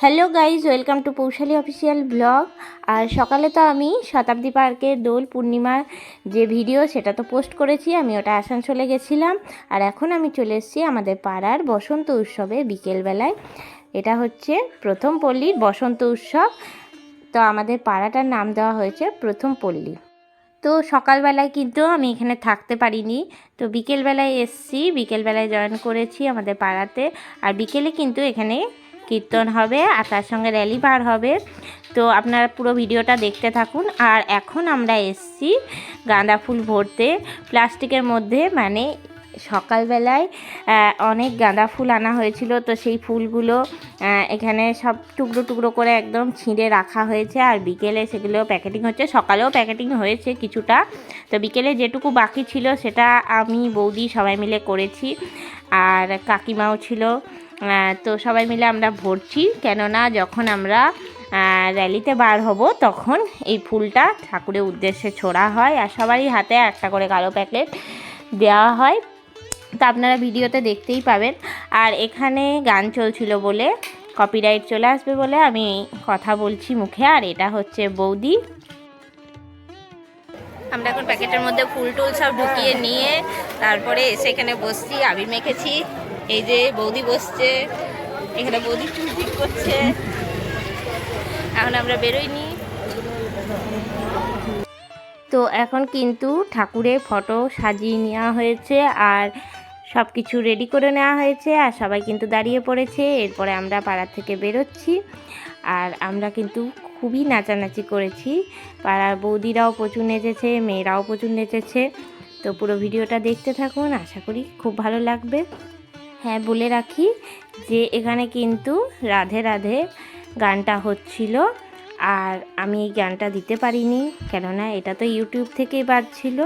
Hello guys welcome to Poushali official blog আর সকালে তো আমি শতাব্দী পার্কের দোল, পূর্ণিমার যে ভিডিও সেটা তো পোস্ট করেছি, আমি ওটা আসানসোলে গেছিলাম। আর এখন আমি চলে এসেছি আমাদের পাড়ার বসন্ত উৎসবে বিকেলবেলায়। এটা হচ্ছে প্রথম পল্লীর বসন্ত উৎসব। তো আমাদের পাড়াটার নাম দেওয়া হয়েছে প্রথম পল্লী। তো সকালবেলায় কিন্তু আমি এখানে থাকতে পারিনি। তো বিকেলবেলায় এসছি, বিকেলবেলায় জয়েন করেছি আমাদের পাড়াতে। আর বিকেলে কিন্তু এখানে কীর্তন হবে আর তার সঙ্গে র্যালি পার হবে। তো আপনারা পুরো ভিডিওটা দেখতে থাকুন। আর এখন আমরা এসছি গাঁদা ফুল ভরতে। প্লাস্টিকের মধ্যে মানে সকালবেলায় অনেক গাঁদা ফুল আনা হয়েছিল। তো সেই ফুলগুলো এখানে সব টুকরো টুকরো করে একদম ছিঁড়ে রাখা হয়েছে। আর বিকেলে সেগুলো প্যাকেটিং হচ্ছে। সকালেও প্যাকেটিং হয়েছে কিছুটা। তো বিকেলে যেটুকু বাকি ছিল সেটা আমি, বৌদি সবাই মিলে করেছি। আর কাকিমাও ছিল। তো সবাই মিলে আমরা ভরছি, কেননা যখন আমরা র্যালিতে বার হব, তখন এই ফুলটা ঠাকুরের উদ্দেশ্যে ছোড়া হয় আর সবারই হাতে একটা করে কালো প্যাকেট দেওয়া হয়। তো আপনারা ভিডিওতে দেখতেই পাবেন। আর এখানে গান চলছিল বলে কপিরাইট চলে আসবে বলে আমি কথা বলছি মুখে। আর এটা হচ্ছে বৌদি। আমরা এখন প্যাকেটের মধ্যে ফুল টুল সব ঢুকিয়ে নিয়ে তারপরে এসে এখানে বসছি আবির মেখেছি। এই যে বৌদি বসছে, এখানে বৌদি চুল ঠিক করছে। এখন আমরা বেরোইনি। তো এখন কিন্তু ঠাকুরের ফটো সাজিয়ে নেওয়া হয়েছে আর সব কিছু রেডি করে নেওয়া হয়েছে আর সবাই কিন্তু দাঁড়িয়ে পড়েছে। এরপরে আমরা পাড়া থেকে বেরোচ্ছি। আর আমরা কিন্তু খুবই নাচানাচি করেছি। পাড়ার বৌদিরাও প্রচুর নেচেছে, মেয়েরাও প্রচুর নেচেছে। তো পুরো ভিডিওটা দেখতে থাকুন, আশা করি খুব ভালো লাগবে। হ্যাঁ বলে রাখি যে এখানে কিন্তু রাধে রাধে গানটা হচ্ছিল আর আমি এই গানটা দিতে পারিনি, কেননা এটা তো ইউটিউব থেকেই বাজছিল।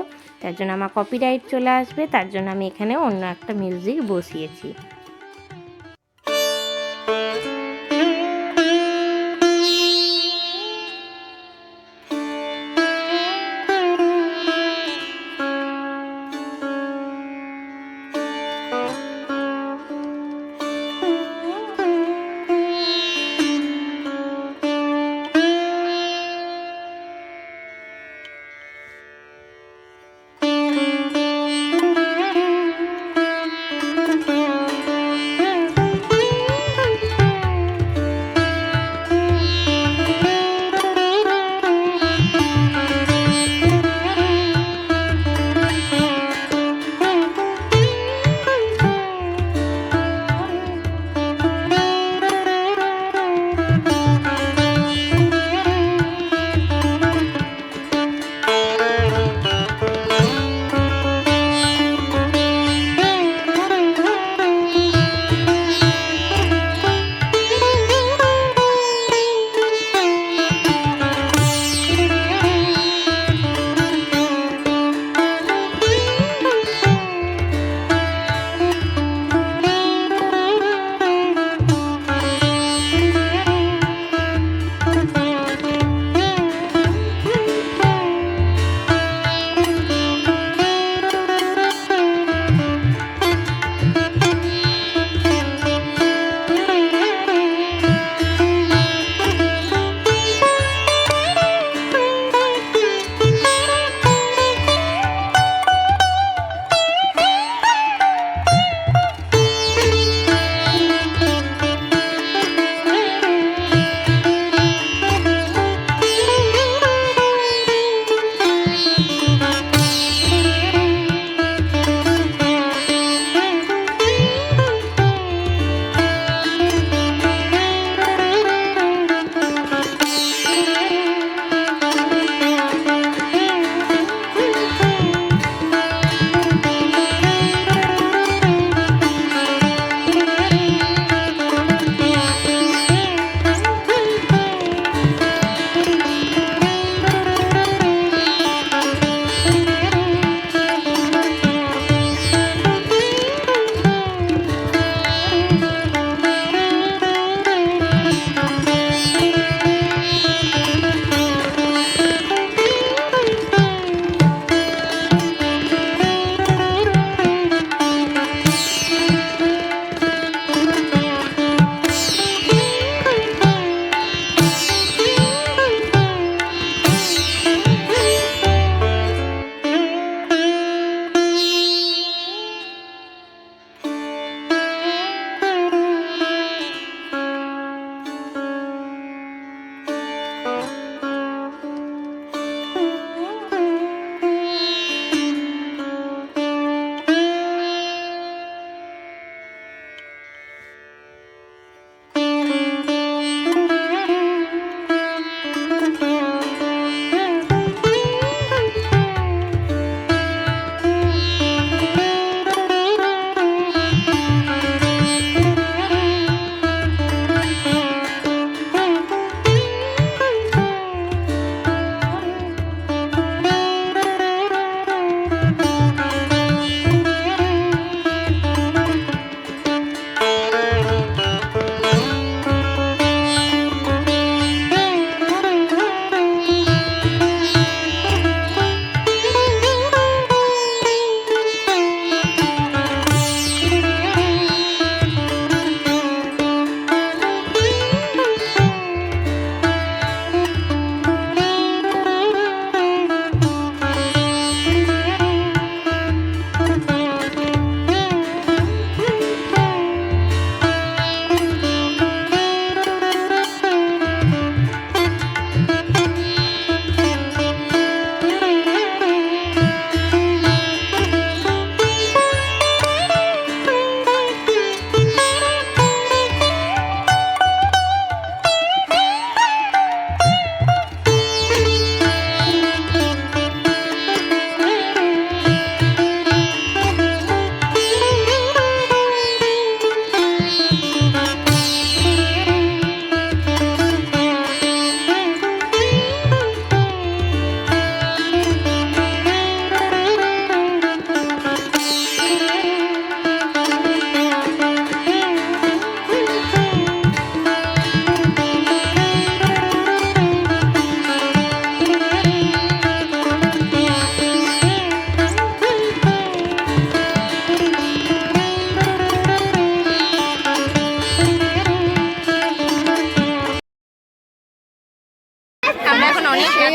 তার জন্য আমার কপিরাইট চলে আসবে, তার জন্য আমি এখানে অন্য একটা মিউজিক বসিয়েছি।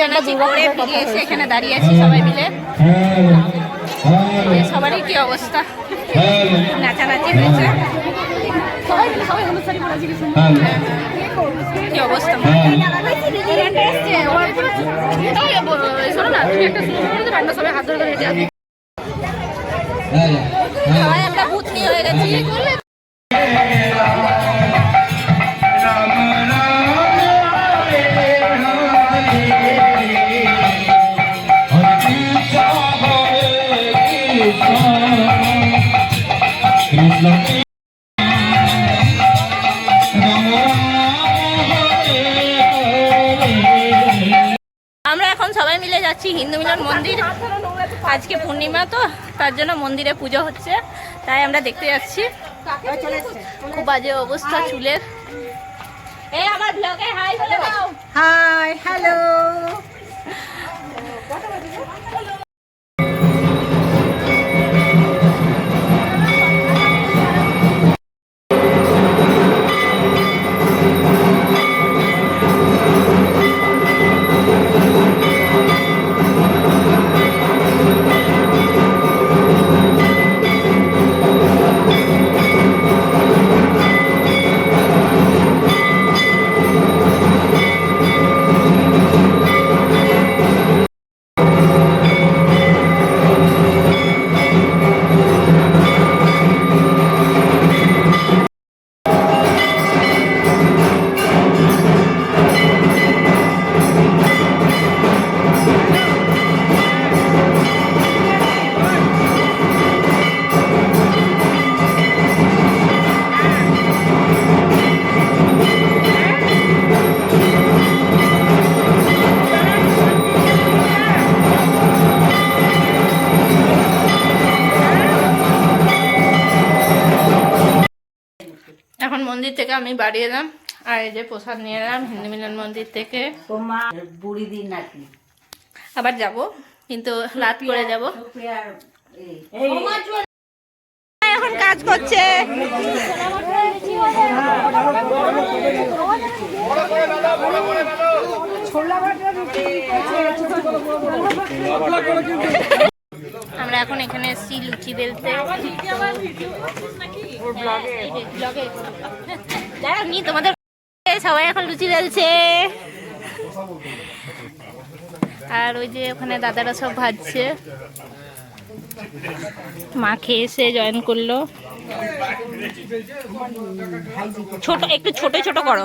নাচানাচি করে ফিরে এসে এখানে দাঁড়িয়ে আছি সবাই মিলে। সবারই কি অবস্থা? নাচানাচি হয়েছে। সবাই মিলে সবাই হলুদ শাড়ি পরেছি কি কি অবস্থা শোনো না, তুমি একটা সুন্দর করে সবাই হাত ধরে ধরে হেঁটে যাব। সবাই আমরা ভূত নিয়ে হয়ে গেছি। যাচ্ছি হিন্দু মিলন মন্দির। আজকে পূর্ণিমা তো, তার জন্য মন্দিরে পুজো হচ্ছে। তাই আমরা দেখতে যাচ্ছি। খুব বাজে অবস্থা চুলের। এই আমার ব্লগে হাই হাই হ্যালো আমি বাড়ি এলাম আর এই যে প্রসাদ নিয়ে এলাম হিন্দু মিলন মন্দির থেকে তোমার বুড়ি দিন নাকি আবার যাব কিন্তু রাত করে যাব এখন কাজ করছে আমরা এখন এখানে এসেছি লুচি বেলতে দাঁড়াও নি তোমাদের সবাই এখন লুচি বেলছে। আর ওই যে ওখানে দাদারা সব ভাজছে। মা খেয়ে এসে জয়েন করল। ছোট একটু ছোট ছোট করো।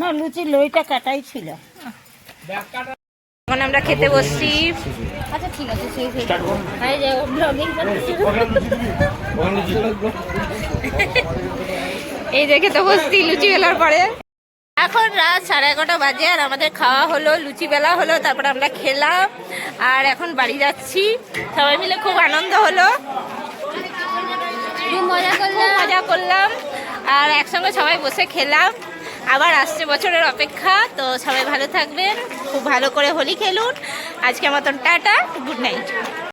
না লুচি লইটা কাটাই ছিল। এখন আমরা খেতে বসছি। আচ্ছা ঠিক আছে সেই ব্লগিং এই দেখে তো বসছি লুচি বেলার পরে। এখন রাত সাড়ে এগারোটা বাজে আর আমাদের খাওয়া হলো লুচি বেলা হলো তারপরে আমরা খেলাম আর এখন বাড়ি যাচ্ছি। সবাই মিলে খুব আনন্দ হলো। খুব মজা করলাম। মজা করলাম। আর একসঙ্গে সবাই বসে খেলাম। আবার আসছে বছরের অপেক্ষা তো সবাই ভালো থাকবেন। খুব ভালো করে হোলি খেলুন। আজকে মতন টাটা গুড নাইট।